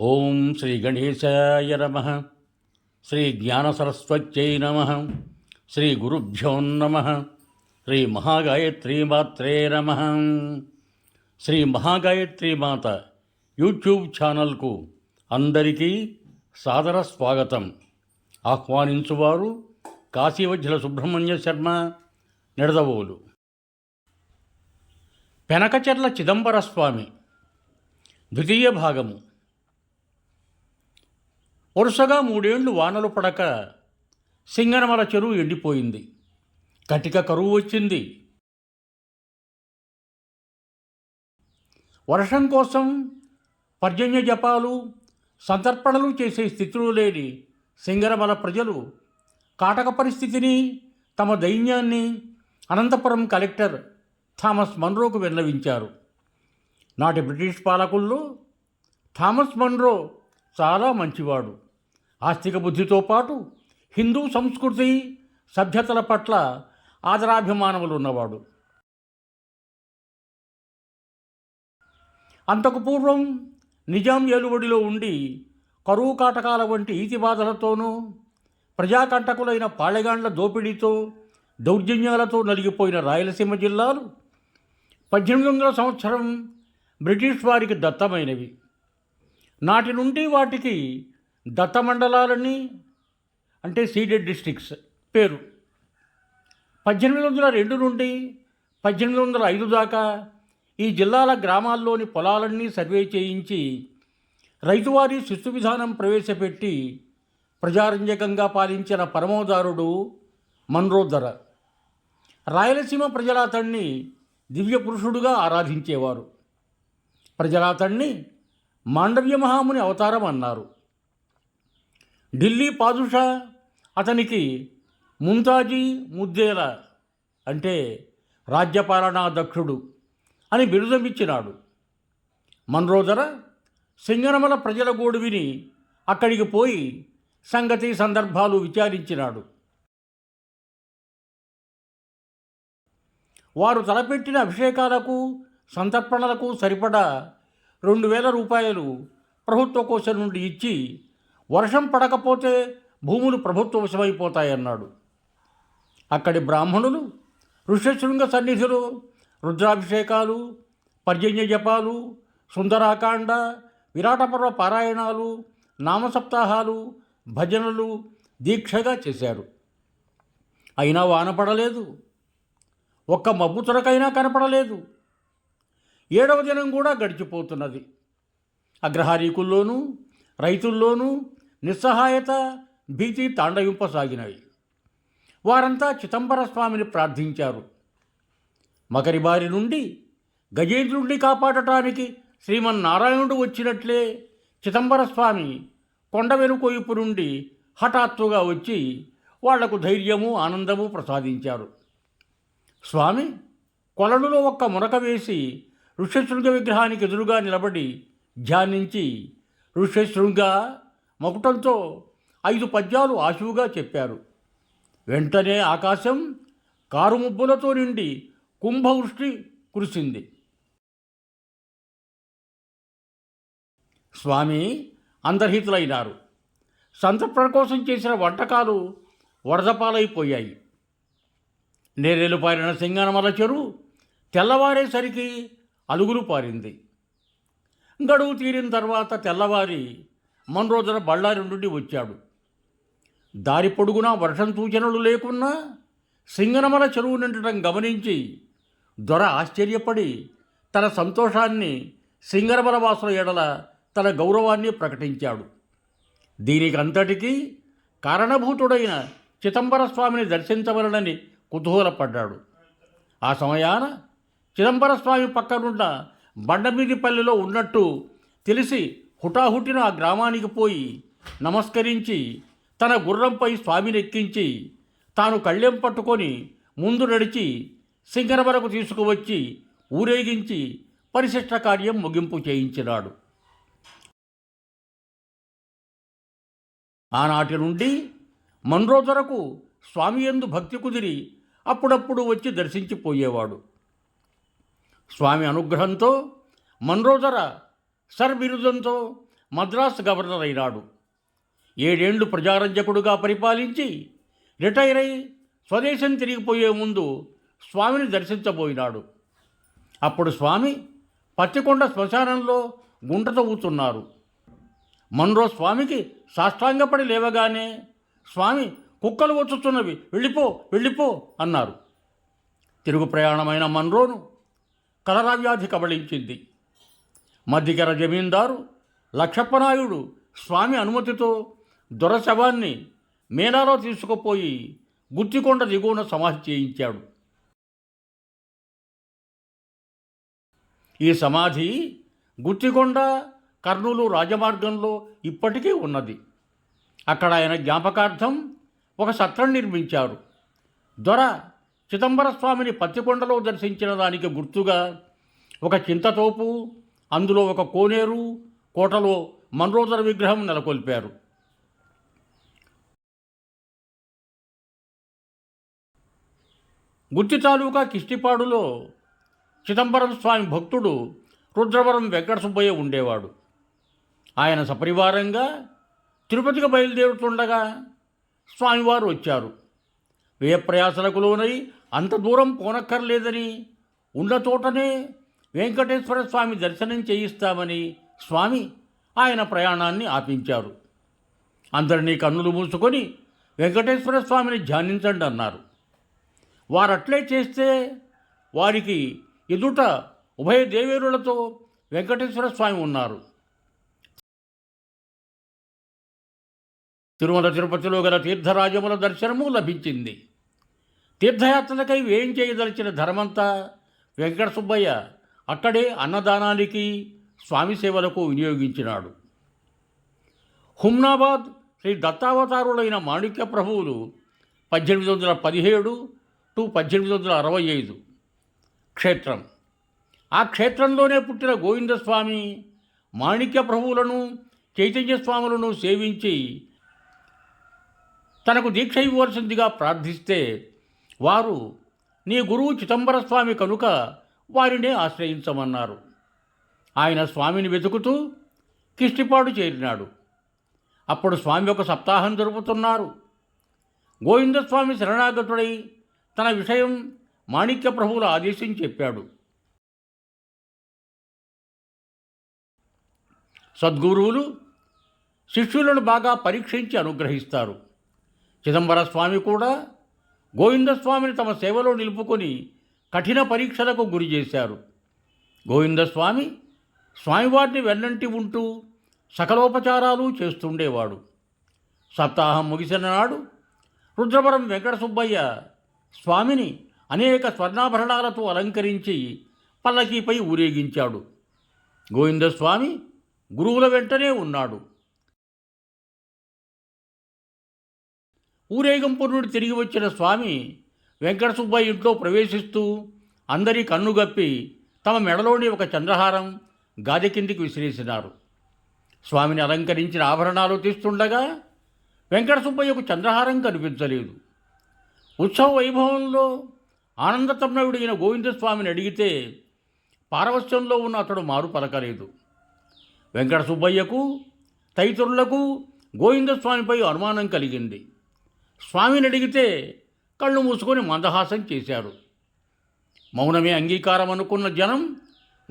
ఓం శ్రీ గణేశాయ నమ. శ్రీ జ్ఞానసరస్వత్యై నమ. శ్రీ గురుభ్యో నమ. శ్రీ మహాగాయత్రీమాత్రే నమ. శ్రీ మహాగాయత్రి మాత యూట్యూబ్ ఛానల్కు అందరికీ సాదర స్వాగతం. ఆహ్వానించువారు కాశీవజ్జల సుబ్రహ్మణ్య శర్మ నిడదవోలు. పెనకచెర్ల చిదంబర స్వామి ద్వితీయ భాగము. వరుసగా మూడేళ్ళు వానలు పడక సింగనమల చెరువు ఎండిపోయింది. కటిక కరువు వచ్చింది. వర్షం కోసం పర్జన్య జపాలు సంతర్పణలు చేసే స్థితిలో లేని సింగరమల ప్రజలు కాటక పరిస్థితిని తమ దైన్యాన్ని అనంతపురం కలెక్టర్ థామస్ మన్రోకు విన్నవించారు. నాటి బ్రిటిష్ పాలకుల్లో థామస్ మన్రో చాలా మంచివాడు. ఆస్తిక బుద్ధితో పాటు హిందూ సంస్కృతి సభ్యతల పట్ల ఆదరాభిమానములు ఉన్నవాడు. అంతకు పూర్వం నిజాం ఏలుబడిలో ఉండి కరువు కాటకాల వంటి ఈతి బాధలతోనూ ప్రజాకంటకులైన పాళెగాండ్ల దోపిడీతో దౌర్జన్యాలతో నలిగిపోయిన రాయలసీమ జిల్లాలు పద్దెనిమిది వందల సంవత్సరం బ్రిటిష్ వారికి దత్తమైనవి. నాటి నుండి వాటికి దత్తమండలాలని అంటే సీడెడ్ డిస్ట్రిక్ట్స్ పేరు. పద్దెనిమిది వందల రెండు నుండి పద్దెనిమిది వందల ఐదు దాకా ఈ జిల్లాల గ్రామాల్లోని పొలాలన్నీ సర్వే చేయించి రైతువారీ శిశు విధానం ప్రవేశపెట్టి ప్రజారంజకంగా పాలించిన పరమోదారుడు మన్రోధర రాయలసీమ ప్రజల అతన్ని దివ్య పురుషుడుగా ఆరాధించేవారు. ప్రజల మాండవ్య మహాముని అవతారం అన్నారు. ఢిల్లీ పాదుషా అతనికి ముంతాజీ ముద్దేల అంటే రాజ్యపాలనా దక్షుడు అని బిరుదమిచ్చినాడు. మన్రోదర సింగనమల ప్రజల గోడు విని అక్కడికి పోయి సంగతి సందర్భాలు విచారించినాడు. వారు తలపెట్టిన అభిషేకాలకు సంతర్పణలకు సరిపడా రెండు వేల రూపాయలు ప్రభుత్వ కోశం నుండి ఇచ్చి వర్షం పడకపోతే భూములు ప్రభుత్వ వశమైపోతాయన్నాడు. అక్కడి బ్రాహ్మణులు ఋష్యశృంగ సన్నిధిలో రుద్రాభిషేకాలు పర్జన్య జపాలు సుందరాకాండ విరాటపర్వ పారాయణాలు నామసప్తాహాలు భజనలు దీక్షగా చేశారు. అయినా వాన పడలేదు. ఒక్క మబ్బు తురకైనా కనపడలేదు. ఏడవ దినం కూడా గడిచిపోతున్నది. అగ్రహారీకుల్లోనూ రైతుల్లోనూ నిస్సహాయత భీతి తాండవింపసాగినాయి వారంతా చిదంబర స్వామిని ప్రార్థించారు. మకరి బారి నుండి గజేంద్రుణ్ణి కాపాడటానికి శ్రీమన్నారాయణుడు వచ్చినట్లే చిదంబర స్వామి కొండ వెనుకోయిపు నుండి హఠాత్తుగా వచ్చి వాళ్ళకు ధైర్యము ఆనందము ప్రసాదించారు. స్వామి కొలనులో ఒక్క మునక వేసి ఋష్యశృంగ విగ్రహానికి ఎదురుగా నిలబడి ధ్యానించి ఋష్యశృంగ మకుటంతో ఐదు పద్యాలు ఆశువుగా చెప్పారు. వెంటనే ఆకాశం కారు ముబ్బులతో నిండి కుంభవృష్టి కురిసింది. స్వామి అంతర్హితులైనారు. సంతర్పణ కోసం చేసిన వంటకాలు వరదపాలైపోయాయి. నేరేలు పారిన సింగనమల చెరువు తెల్లవారేసరికి అలుగులు పారింది. గడువు తీరిన తర్వాత తెల్లవారి మన్రోజున బళ్ళారి నుండి వచ్చాడు. దారి పొడుగునా వర్షం సూచనలు లేకున్నా సింగనమల చెరువు నిండటం గమనించి దొర ఆశ్చర్యపడి తన సంతోషాన్ని సింగనమల వాసుల ఎడల తన గౌరవాన్ని ప్రకటించాడు. దీనికి అంతటికీ కారణభూతుడైన చిదంబర స్వామిని దర్శించవలనని కుతూహలపడ్డాడు. ఆ సమయాన చిదంబర స్వామి పక్కనున్న బండమీదిపల్లిలో ఉన్నట్టు తెలిసి హుటాహుటిన ఆ గ్రామానికి పోయి నమస్కరించి తన గుర్రంపై స్వామిని ఎక్కించి తాను కళ్ళెం పట్టుకొని ముందు నడిచి సింగనమరకు తీసుకువచ్చి ఊరేగించి పరిశిష్ట కార్యం ముగింపు చేయించినాడు. ఆనాటి నుండి మన్రోజరకు స్వామి ఎందు భక్తి కుదిరి అప్పుడప్పుడు వచ్చి దర్శించిపోయేవాడు. స్వామి అనుగ్రహంతో మన్రోజర సర్ బిరుదంతో మద్రాసు గవర్నర్ అయినాడు. ఏడేండ్లు ప్రజారంజకుడుగా పరిపాలించి రిటైర్ అయి స్వదేశం తిరిగిపోయే ముందు స్వామిని దర్శించబోయినాడు. అప్పుడు స్వామి పత్తికొండ శ్మశానంలో గుంట తవ్వుతున్నారు. మన్రో స్వామికి సాష్టాంగపడి లేవగానే స్వామి కుక్కలు వచ్చుతున్నవి వెళ్ళిపో వెళ్ళిపో అన్నారు. తిరుగు ప్రయాణమైన మన్రోను కలరా వ్యాధి కబళించింది. మధ్యకర జమీందారు లక్షప్పనాయుడు స్వామి అనుమతితో దొరశవాన్ని మేనాలో తీసుకుపోయి గుత్తికొండ దిగువన సమాధి చేయించాడు. ఈ సమాధి గుత్తికొండ కర్నూలు రాజమార్గంలో ఇప్పటికీ ఉన్నది. అక్కడ ఆయన జ్ఞాపకార్థం ఒక సత్రం నిర్మించారు. దొర చిదంబర స్వామిని పత్తికొండలో దర్శించిన దానికి గుర్తుగా ఒక చింతతోపు అందులో ఒక కోనేరు కోటలో మన్రోదర విగ్రహం నెలకొల్పారు. గుత్తి తాలూకా కిష్టిపాడులో చిదంబరం స్వామి భక్తుడు రుద్రవరం వెంకట సుబ్బయ్య ఉండేవాడు. ఆయన సపరివారంగా తిరుపతికి బయలుదేరుతుండగా స్వామివారు వచ్చారు. వ్యయప్రయాసలకు లోనై అంత దూరం పోనక్కర్లేదని ఉన్న చోటనే వెంకటేశ్వర స్వామి దర్శనం చేయిస్తామని స్వామి ఆయన ప్రయాణాన్ని ఆపించారు. అందరినీ కన్నులు మూసుకొని వెంకటేశ్వర స్వామిని ధ్యానించండి అన్నారు. వారట్లే చేస్తే వారికి ఎదుట ఉభయ దేవేరులతో వెంకటేశ్వర స్వామి ఉన్నారు. తిరుమల తిరుపతిలో గల తీర్థరాజముల దర్శనము లభించింది. తీర్థయాత్రలకై వ్యయం చేయదలిచిన ధర్మంతా వెంకట సుబ్బయ్య అక్కడే అన్నదానానికి స్వామి సేవలకు వినియోగించినాడు. హుమ్నాబాద్ శ్రీ దత్తావతారులైన మాణిక్య ప్రభువులు పద్దెనిమిది వందల పదిహేడు టు పద్దెనిమిది వందల అరవై ఐదు క్షేత్రం. ఆ క్షేత్రంలోనే పుట్టిన గోవిందస్వామి మాణిక్య ప్రభువులను చైతన్య స్వాములను సేవించి తనకు దీక్ష ఇవ్వవలసిందిగా ప్రార్థిస్తే వారు నీ గురువు చిదంబర స్వామి కనుక వారినే ఆశ్రయించమన్నారు. ఆయన స్వామిని వెతుకుతూ కిష్టిపాడు చేరినాడు. అప్పుడు స్వామి ఒక సప్తాహం జరుపుతున్నారు. గోవిందస్వామి శరణాగతుడై తన విషయం మాణిక్య ప్రభువుల ఆదేశం చెప్పాడు. సద్గురువులు శిష్యులను బాగా పరీక్షించి అనుగ్రహిస్తారు. చిదంబర స్వామి కూడా గోవిందస్వామిని తమ సేవలో నిలుపుకొని కఠిన పరీక్షలకు గురి చేశారు. గోవిందస్వామి స్వామివారిని వెన్నంటి ఉంటూ సకలోపచారాలు చేస్తుండేవాడు. సప్తాహం ముగిసిన నాడు రుద్రవరం వెంకట సుబ్బయ్య స్వామిని అనేక స్వర్ణాభరణాలతో అలంకరించి పల్లకీపై ఊరేగించాడు. గోవిందస్వామి గురువుల వెంటనే ఉన్నాడు. ఊరేగింపు నుండి తిరిగి వచ్చిన స్వామి వెంకట సుబ్బయ్య ఇంట్లో ప్రవేశిస్తూ అందరి కన్నుగప్పి తమ మెడలోని ఒక చంద్రహారం గాది కిందికి విసిరేసినారు. స్వామిని అలంకరించిన ఆభరణాలు తీస్తుండగా వెంకట సుబ్బయ్యకు చంద్రహారం కనిపించలేదు. ఉత్సవ వైభవంలో ఆనందతమ్నయుడైన గోవిందస్వామిని అడిగితే పారవస్యంలో ఉన్న అతడు మారు పలకలేదు. వెంకట సుబ్బయ్యకు తైతురులకు గోవిందస్వామిపై అనుమానం కలిగింది. స్వామిని అడిగితే కళ్ళు మూసుకొని మందహాసం చేశారు. మౌనమే అంగీకారం అనుకున్న జనం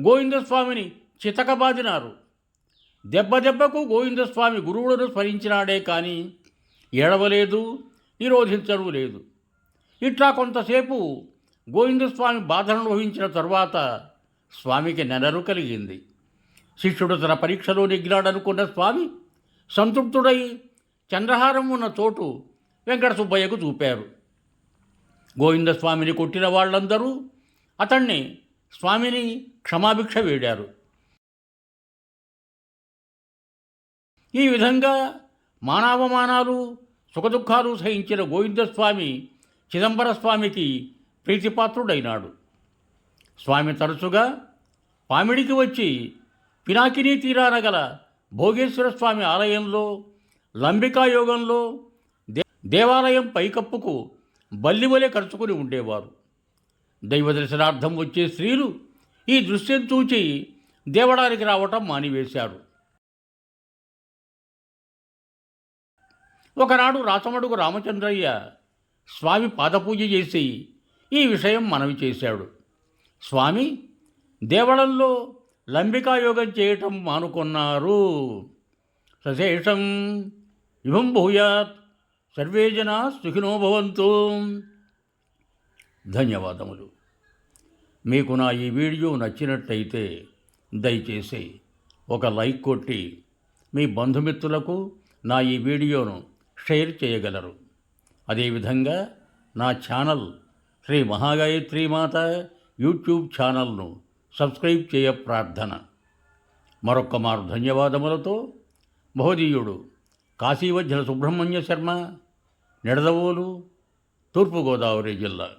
గోవిందస్వామిని చితకబాదినారు. దెబ్బ దెబ్బకు గోవిందస్వామి గురువులను స్మరించినాడే కానీ ఏడవలేదు నిరోధించడం లేదు. ఇట్లా కొంతసేపు గోవిందస్వామి బాధను వహించిన తరువాత స్వామికి నెలరు కలిగింది. శిష్యుడు తన పరీక్షలో నెగ్గినాడనుకున్న స్వామి సంతృప్తుడై చంద్రహారం ఉన్న చోటు వెంకట సుబ్బయ్యకు చూపారు. గోవిందస్వామిని కొట్టిన వాళ్ళందరూ అతన్ని స్వామిని క్షమాభిక్ష వేడారు. ఈ విధంగా మానవమానాలు సుఖదుఖాలు సహించిన గోవిందస్వామి చిదంబర స్వామికి ప్రీతిపాత్రుడైనాడు. స్వామి తరచుగా పామిడికి వచ్చి పినాకినీ తీరాన గల భోగేశ్వర స్వామి ఆలయంలో లంబికాయోగంలో దే దేవాలయం పైకప్పుకు బల్లివలే కరుచుకొని ఉండేవారు. దైవ దర్శనార్థం వచ్చే స్త్రీలు ఈ దృశ్యం చూచి దేవడానికి రావటం మానివేశారు. ఒకనాడు రాసమడుగు రామచంద్రయ్య స్వామి పాదపూజ చేసి ఈ విషయం మనవి చేశాడు. స్వామి దేవళంలో లంబికాయోగం చేయటం మానుకున్నారు. సశేషం ఇవం భూయాత్ సర్వే జనా సుఖినో భవంతు. ధన్యవాదములు. మీకు నా ఈ వీడియో నచ్చినట్టయితే దయచేసి ఒక లైక్ కొట్టి మీ బంధుమిత్రులకు నా ఈ వీడియోను షేర్ చేయగలరు. అదేవిధంగా నా ఛానల్ శ్రీ మహాగాయత్రి మాత యూట్యూబ్ ఛానల్ను సబ్స్క్రైబ్ చేయ ప్రార్థన. మరొక్క మారు ధన్యవాదములతో మహోదీయుడు కాశీవజ్ర సుబ్రహ్మణ్య శర్మ నిడదవోలు తూర్పుగోదావరి జిల్లా